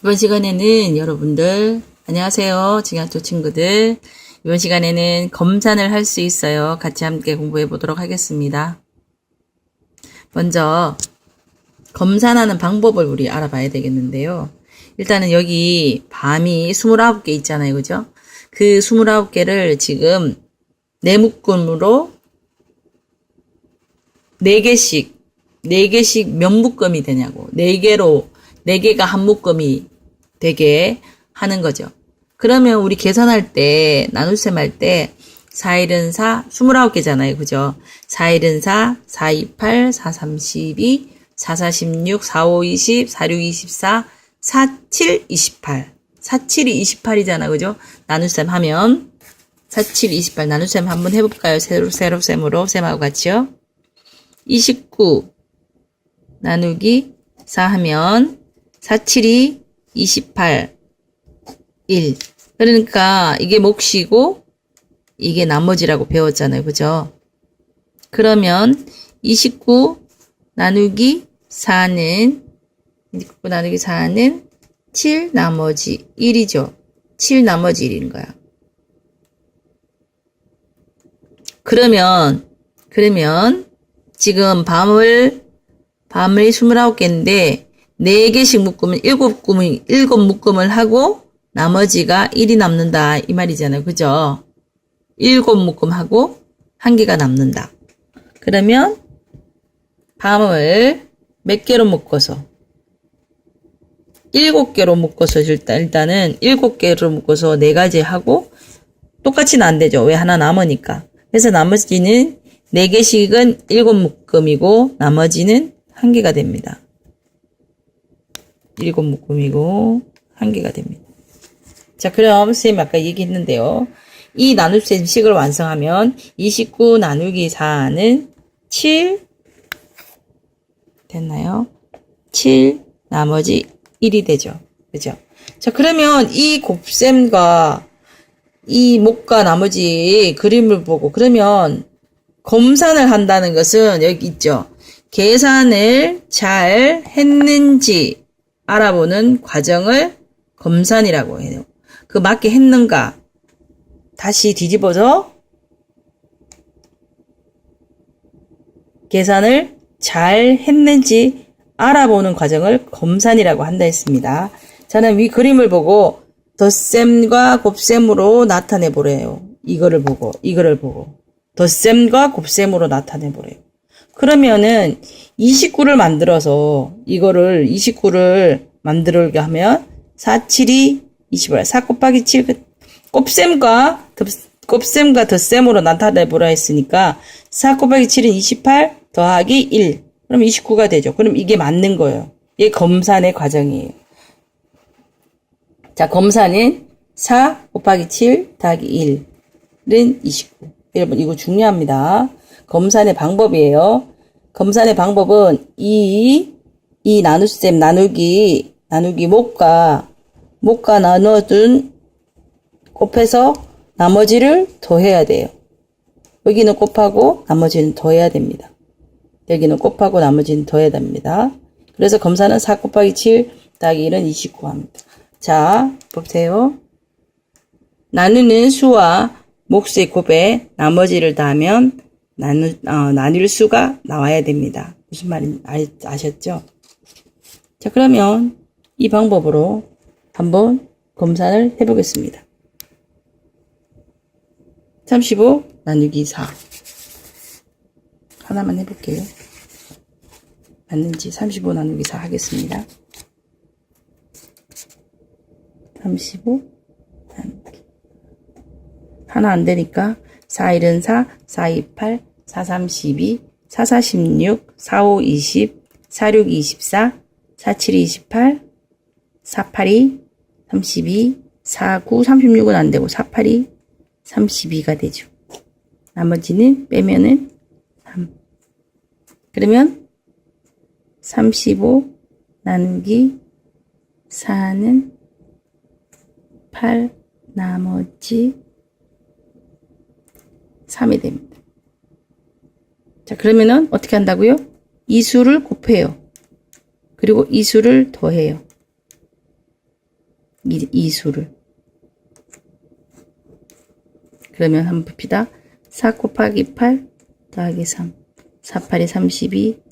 이번 시간에는 여러분들 안녕하세요. 지각조 친구들. 이번 시간에는 검산을 할 수 있어요. 같이 함께 공부해 보도록 하겠습니다. 먼저 검산하는 방법을 우리 알아봐야 되겠는데요. 일단은 여기 밤이 29개 있잖아요. 그죠? 그 29개를 지금 네 묶음으로 4개씩, 4개씩 몇 묶음이 되냐고. 4개로, 4개가 한 묶음이 되게 하는 거죠. 그러면 우리 계산할 때, 나눗셈 할 때, 4일은 4, 29개잖아요. 그죠? 4일은 4, 4, 2, 8, 4, 3, 12, 4, 4, 16, 4, 5, 20, 4, 6, 24, 4, 7, 28. 4, 7이 28이잖아. 그죠? 나눗셈 하면, 4, 7, 28 나눗셈 한번 해볼까요? 세로, 세로셈으로, 셈하고 같이요. 29 나누기 4 하면 4, 7이 28 1 그러니까 이게 몫이고 이게 나머지라고 배웠잖아요. 그죠? 그러면 29 나누기 4는 29 나누기 4는 7 나머지 1이죠. 7 나머지 1인 거야. 그러면 그러면 지금 밤을 밤을 29개인데 4개씩 묶으면 7묶음, 7묶음을 하고 나머지가 1이 남는다 이 말이잖아요. 그죠? 7묶음 하고 1개가 남는다. 그러면 밤을 몇 개로 묶어서 7개로 묶어서 일단, 일단은 7개로 묶어서 4가지 하고 똑같이는 안 되죠. 왜 하나 남으니까. 그래서 나머지는 4개씩은 7묶음이고 나머지는 1개가 됩니다. 7묶음이고 1개가 됩니다. 자, 그럼 선생님 아까 얘기했는데요. 이 나눗셈 식을 완성하면 29 나누기 4는 7 됐나요? 7 나머지 1이 되죠. 그죠? 자, 그러면 이 곱셈과 이 목과 나머지 그림을 보고 그러면 검산을 한다는 것은 여기 있죠. 계산을 잘 했는지 알아보는 과정을 검산이라고 해요. 그 맞게 했는가 다시 뒤집어서 계산을 잘 했는지 알아보는 과정을 검산이라고 한다 했습니다. 저는 위 그림을 보고 덧셈과 곱셈으로 나타내 보래요. 이거를 보고 이거를 보고 덧셈과 곱셈으로 나타내 보래요. 그러면은 29를 만들어서 이거를 29를 만들게 하면 4, 7이 28, 4 곱하기 7그 곱셈과 덧, 곱셈과 덧셈으로 나타내 보라 했으니까 4 곱하기 7은 28 더하기 1 그럼 29가 되죠. 그럼 이게 맞는 거예요. 이게 검산의 과정이에요. 자, 검사는 4 곱하기 7 더하기 1은 29. 여러분, 이거 중요합니다. 검산의 방법이에요. 검산의 방법은 이, 이 나눗셈 나누기, 나누기 목과, 목과 나눠둔 곱해서 나머지를 더해야 돼요. 여기는 곱하고 나머지는 더해야 됩니다. 여기는 곱하고 나머지는 더해야 됩니다. 그래서 검사는 4 곱하기 7 더하기 1은 29 합니다. 자, 보세요. 나누는 수와 몫의 곱에 나머지를 더하면 나누, 어, 나눌 수가 나와야 됩니다. 무슨 말인지 아, 아셨죠? 자, 그러면 이 방법으로 한번 검사를 해보겠습니다. 35 나누기 4 하나만 해볼게요. 맞는지 35 나누기 4 하겠습니다. 35 나누기 하나 안 되니까 4 1은 4, 4 2 8, 4 3 12, 4 4 16, 4 5 20, 4 6 24, 4 7 28, 4 8 2 32, 4 9 36은 안 되고 4 8 2 32가 되죠. 나머지는 빼면은 3. 그러면 35 나누기 4는 8 나머지 3이 됩니다. 자, 그러면은 어떻게 한다고요? 이 수를 곱해요. 그리고 이 수를 더해요. 이, 이 수를. 그러면 한번 봅시다. 4 곱하기 8 더하기 3. 4, 8이 32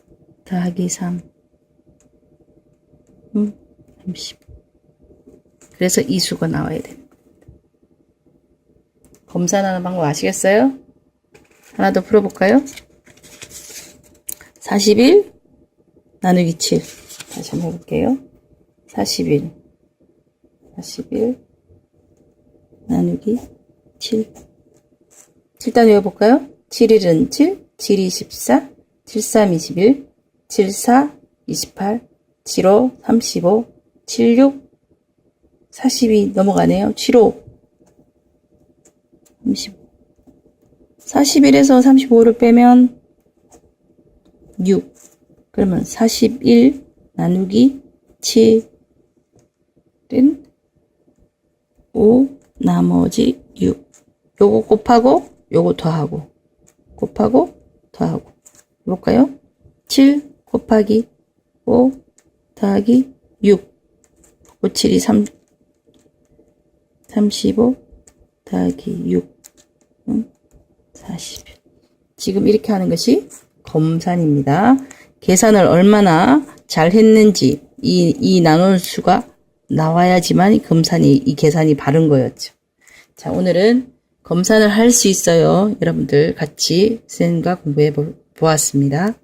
더하기 3. 음, 30. 그래서 이 수가 나와야 돼. 검산하는 방법 아시겠어요? 하나 더 풀어볼까요? 41 나누기 7. 다시 한번 해볼게요. 41. 41 나누기 7. 7단 외워볼까요? 7일은 7, 7이 14, 73 21, 74 28, 75 35, 76 42 넘어가네요. 75 35 41에서 35를 빼면 6 그러면 41 나누기 7은 5 나머지 6 요거 곱하고 요거 더하고 곱하고 더하고. 볼까요? 7 곱하기 5 더하기 6 5, 7이 3 35 더하기 6 음, 40 지금 이렇게 하는 것이 검산입니다. 계산을 얼마나 잘 했는지 이, 이 나눌 수가 나와야지만 이 검산이 이 계산이 바른 거였죠. 자, 오늘은 검산을 할 수 있어요. 여러분들 같이 쌤과 공부해 보, 보았습니다.